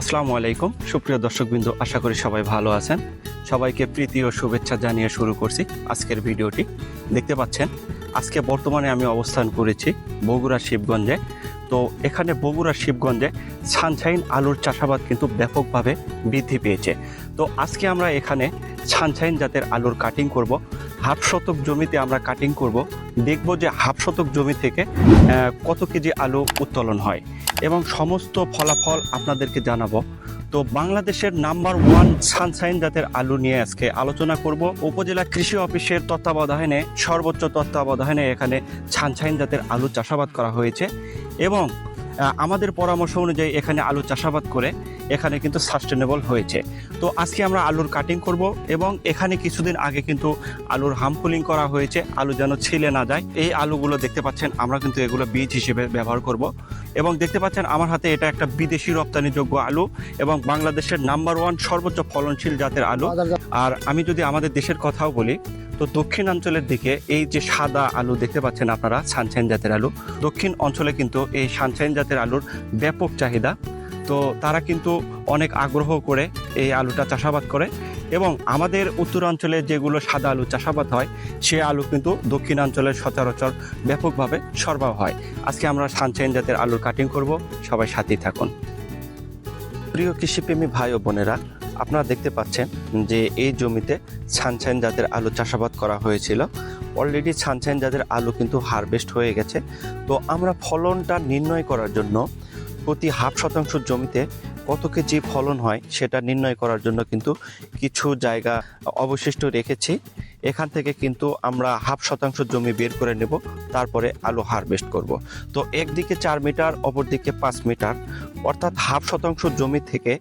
আসসালামু আলাইকুম। সুপ্রিয় দর্শকবৃন্দ, আশা করি সবাই ভালো আছেন। সবাইকে প্রীতি ও শুভেচ্ছা জানিয়ে শুরু করছি আজকের ভিডিওটি। দেখতে পাচ্ছেন, আজকে বর্তমানে আমি অবস্থান করেছি বগুড়া শিবগঞ্জে। তো এখানে বগুড়া, শিবগঞ্জে সানশাইন আলুর চাষাবাদ কিন্তু ব্যাপকভাবে বৃদ্ধি পেয়েছে। তো আজকে আমরা এখানে সানশাইন জাতের আলুর কাটিং করব। হাফ শতক জমিতে আমরা কাটিং করব। দেখব যে হাফ শতক জমি থেকে কত কেজি আলু উত্তোলন হয়। এবং সমস্ত ফলাফল আপনাদেরকে জানাব। তো বাংলাদেশের নাম্বার ওয়ান সানশাইন জাতের আলু নিয়ে আজকে আলোচনা করব। উপজেলা কৃষি অফিসের তত্ত্বাবধানে, সর্বোচ্চ তত্ত্বাবধানে এখানে সানশাইন জাতের আলু চাষাবাদ করা হয়েছে এবং আমাদের পরামর্শ অনুযায়ী এখানে আলু চাষাবাদ করে এখানে কিন্তু সাস্টেনেবল হয়েছে। তো আজকে আমরা আলুর কাটিং করব এবং এখানে কিছুদিন আগে কিন্তু আলুর হামপুলিং করা হয়েছে আলু যেন ছিলে না যায়। এই আলুগুলো দেখতে পাচ্ছেন আমরা কিন্তু এগুলো বীজ হিসেবে ব্যবহার করব। এবং দেখতে পাচ্ছেন আমার হাতে এটা একটা বিদেশি রপ্তানিযোগ্য আলু এবং বাংলাদেশের নাম্বার ওয়ান সর্বোচ্চ ফলনশীল জাতের আলু। আর আমি যদি আমাদের দেশের কথাও বলি তো দক্ষিণাঞ্চলের দিকে এই যে সাদা আলু দেখতে পাচ্ছেন আপনারা, সানশাইন জাতের আলু, দক্ষিণ অঞ্চলে কিন্তু এই সানশাইন জাতের আলুর ব্যাপক চাহিদা। তো তারা কিন্তু অনেক আগ্রহ করে এই আলুটা চাষাবাদ করে এবং আমাদের উত্তরাঞ্চলে যেগুলো সাদা আলু চাষাবাদ হয়, সে আলু কিন্তু দক্ষিণাঞ্চলের সচরাচর ব্যাপকভাবে সরবরাহ হয়। আজকে আমরা সানশাইন জাতের আলুর কাটিং করব, সবাই সাথেই থাকুন। প্রিয় কৃষিপ্রেমী ভাই ও বোনেরা আপনারা দেখতে পাচ্ছেন যে এই জমিতে সানশাইন জাতের আলু চাষাবাদ করা হয়েছিল। অলরেডি সানশাইন জাতের আলু কিন্তু হারভেস্ট হয়ে গেছে। তো আমরা ফলনটা নির্ণয় করার জন্য প্রতি হাফ শতাংশ জমিতে কত কেজি ফলন হয় সেটা নির্ণয় করার জন্য কিন্তু কিছু জায়গা অবশিষ্ট রেখেছি। এখান থেকে কিন্তু আমরা হাফ শতাংশ জমি বের করে নেব, তারপরে আলু হারভেস্ট করব। তো একদিকে চার মিটার, অপরদিকে পাঁচ মিটার। অর্থাৎ হাফ শতাংশ জমি থেকে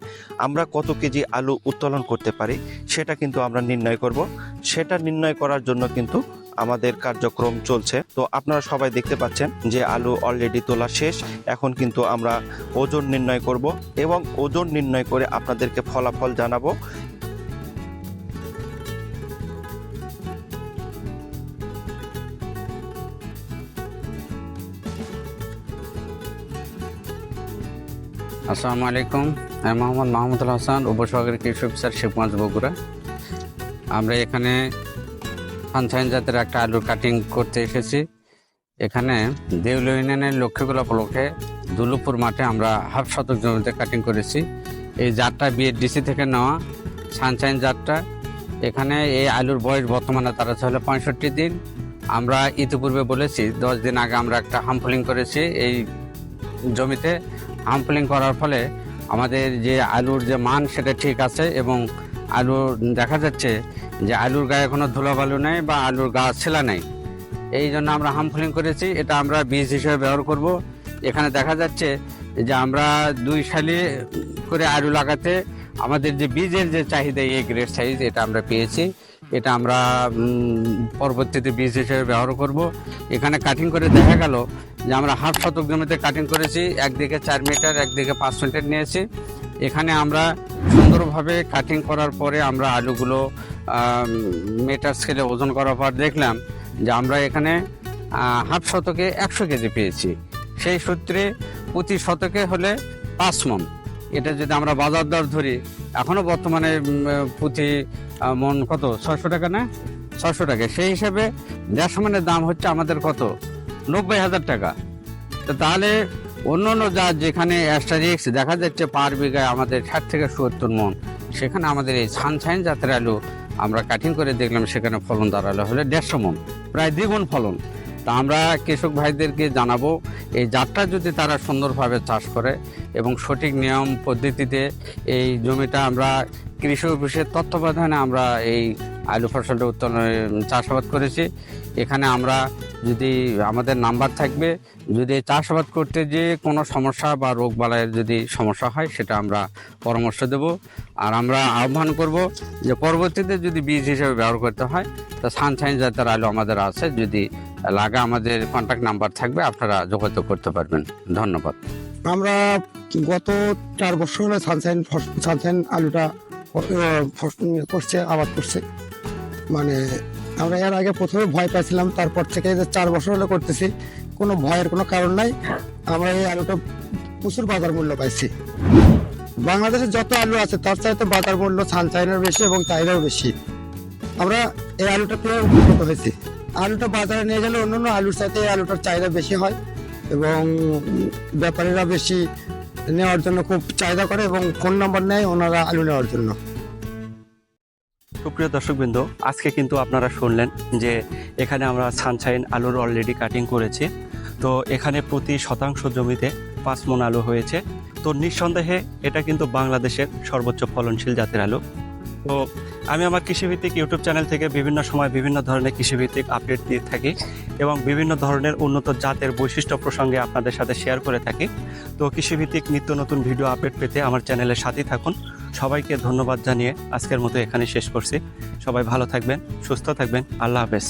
আমরা কত কেজি আলু উত্তোলন করতে পারি, সেটা কিন্তু আমরা নির্ণয় করব। সেটা নির্ণয় করার জন্য কিন্তু আমাদের কার্যক্রম চলছে। তো আপনারা সবাই দেখতে পাচ্ছেন যে আলু অলরেডি তোলা শেষ। এখন কিন্তু আমরা ওজন নির্ণয় করব এবং ওজন নির্ণয় করে আপনাদেরকে ফলাফল জানাব। আসসালামু আলাইকুম। আমি মোহাম্মদ মাহমুদুল হাসান, উপসহকারী কৃষি অফিসার শিবগঞ্জ বগুড়া। আমরা এখানে সানশাইন জাতের একটা আলুর কাটিং করতে এসেছি। এখানে দেউল ইউনিয়নের লক্ষ্মীগুলা উপলক্ষে দুলুপুর মাঠে আমরা হাফ শতক জমিতে কাটিং করেছি। এই জাতটা বিএডিসি থেকে নেওয়া সানশাইন জাতটা। এখানে এই আলুর বয়স বর্তমানে তারা হলো পঁয়ষট্টি দিন। আমরা ইতিপূর্বে বলেছি, দশ দিন আগে আমরা একটা হামফলিং করেছি এই জমিতে। হামফলিং করার ফলে আমাদের যে আলুর যে মান সেটা ঠিক আছে এবং আলু দেখা যাচ্ছে যে আলুর গায়ে কোনো ধুলাবালু নেই বা আলুর গা ছেলা নেই। এই জন্য আমরা হামফলিং করেছি। এটা আমরা বীজ হিসেবে ব্যবহার করব। এখানে দেখা যাচ্ছে যে আমরা দুই সালে করে আলু লাগাতে আমাদের যে বীজের যে চাহিদা এই গ্রেড সাইজ এটা আমরা পেয়েছি। এটা আমরা পরবর্তীতে বীজ হিসেবে ব্যবহার করব। এখানে কাটিং করে দেখা গেল যে আমরা হাফ শতক জমিতে কাটিং করেছি, একদিকে চার মিটার একদিকে পাঁচ মিটার নিয়েছি। এখানে আমরা সুন্দরভাবে কাটিং করার পরে আমরা আলুগুলো মিটার স্কেলে ওজন করার পর দেখলাম যে আমরা এখানে হাফ শতকে একশো কেজি পেয়েছি। সেই সূত্রে প্রতি শতকে হলে পাঁচ মন। এটা যদি আমরা বাজার দর ধরি এখনও বর্তমানে প্রতি মন কত? ছশো টাকা না? ছশো টাকা। সেই হিসাবে দেড়শো মনের দাম হচ্ছে আমাদের কত? নব্বই হাজার টাকা। তো তাহলে অন্য অন্য যা যেখানে অ্যাস্টারিক্স দেখা যাচ্ছে পার বিঘায় আমাদের ষাট থেকে সত্তর মন, সেখানে আমাদের এই সানশাইন জাতের আলু আমরা কাটিং করে দেখলাম সেখানে ফলন দাঁড়াল হলে দেড়শো মন, প্রায় দ্বিগুণ ফলন। তা আমরা কৃষক ভাইদেরকে জানাব, এই জাতটা যদি তারা সুন্দরভাবে চাষ করে এবং সঠিক নিয়ম পদ্ধতিতে এই জমিটা আমরা কৃষি অফিসের তত্ত্বাবধানে আমরা এই আলু ফসলটা উত্তোলন চাষাবাদ করেছি। এখানে আমরা যদি আমাদের নাম্বার থাকবে, যদি চাষাবাদ করতে যে কোনো সমস্যা বা রোগ বালাইয়ের যদি সমস্যা হয়, সেটা আমরা পরামর্শ দেব। আর আমরা আহ্বান করব যে পরবর্তীতে যদি বীজ হিসেবে ব্যবহার করতে হয়, তা সানশাইন জাতের আলু আমাদের আছে। যদি লাগা আমাদের কন্ট্যাক্ট নাম্বার থাকবে, আপনারা যোগাযোগ করতে পারবেন। ধন্যবাদ। আমরা গত চার বছর হলে সানশাইন ফস- সানশাইন আলুটা করছে, আবাদ করছে। মানে আমরা এর আগে প্রথমে ভয় পাইছিলাম, তারপর থেকে চার বছর হলে করতেছি, কোনো ভয়ের কোনো কারণ নাই। আমরা এই আলুটা প্রচুর বাজার মূল্য পাইছি। বাংলাদেশে যত আলু আছে, তার চাইতে বাজার মূল্য সানশাইনের বেশি এবং চাহিদাও বেশি। আমরা এই আলুটা পেয়ে উপকৃত হয়েছি। আলুটা বাজারে নিয়ে গেলে অন্যান্য আলুর সাথে আলুটার চাহিদা বেশি হয় এবং ব্যাপারীরা বেশি নেওয়ার জন্য খুব চাহিদা করে এবং ফোন নাম্বার নেয় ওনারা আলু নেওয়ার জন্য। সুপ্রিয় দর্শকবৃন্দ, আজকে কিন্তু আপনারা শুনলেন যে এখানে আমরা সানশাইন আলুর অলরেডি কাটিং করেছি। তো এখানে প্রতি শতাংশ জমিতে পাঁচ মন আলু হয়েছে। তো নিঃসন্দেহে এটা কিন্তু বাংলাদেশের সর্বোচ্চ ফলনশীল জাতের আলু। তো আমি আমার কৃষিভিত্তিক ইউটিউব চ্যানেল থেকে বিভিন্ন সময় বিভিন্ন ধরনের কৃষিভিত্তিক আপডেট দিয়ে থাকি এবং বিভিন্ন ধরনের উন্নত জাতের বৈশিষ্ট্য প্রসঙ্গে আপনাদের সাথে শেয়ার করে থাকি। তো কৃষিভিত্তিক নিত্য নতুন ভিডিও আপডেট পেতে আমার চ্যানেলের সাথেই থাকুন। সবাইকে ধন্যবাদ জানিয়ে আজকের মতো এখানে শেষ করছি। সবাই ভালো থাকবেন, সুস্থ থাকবেন। আল্লাহ হাফেজ।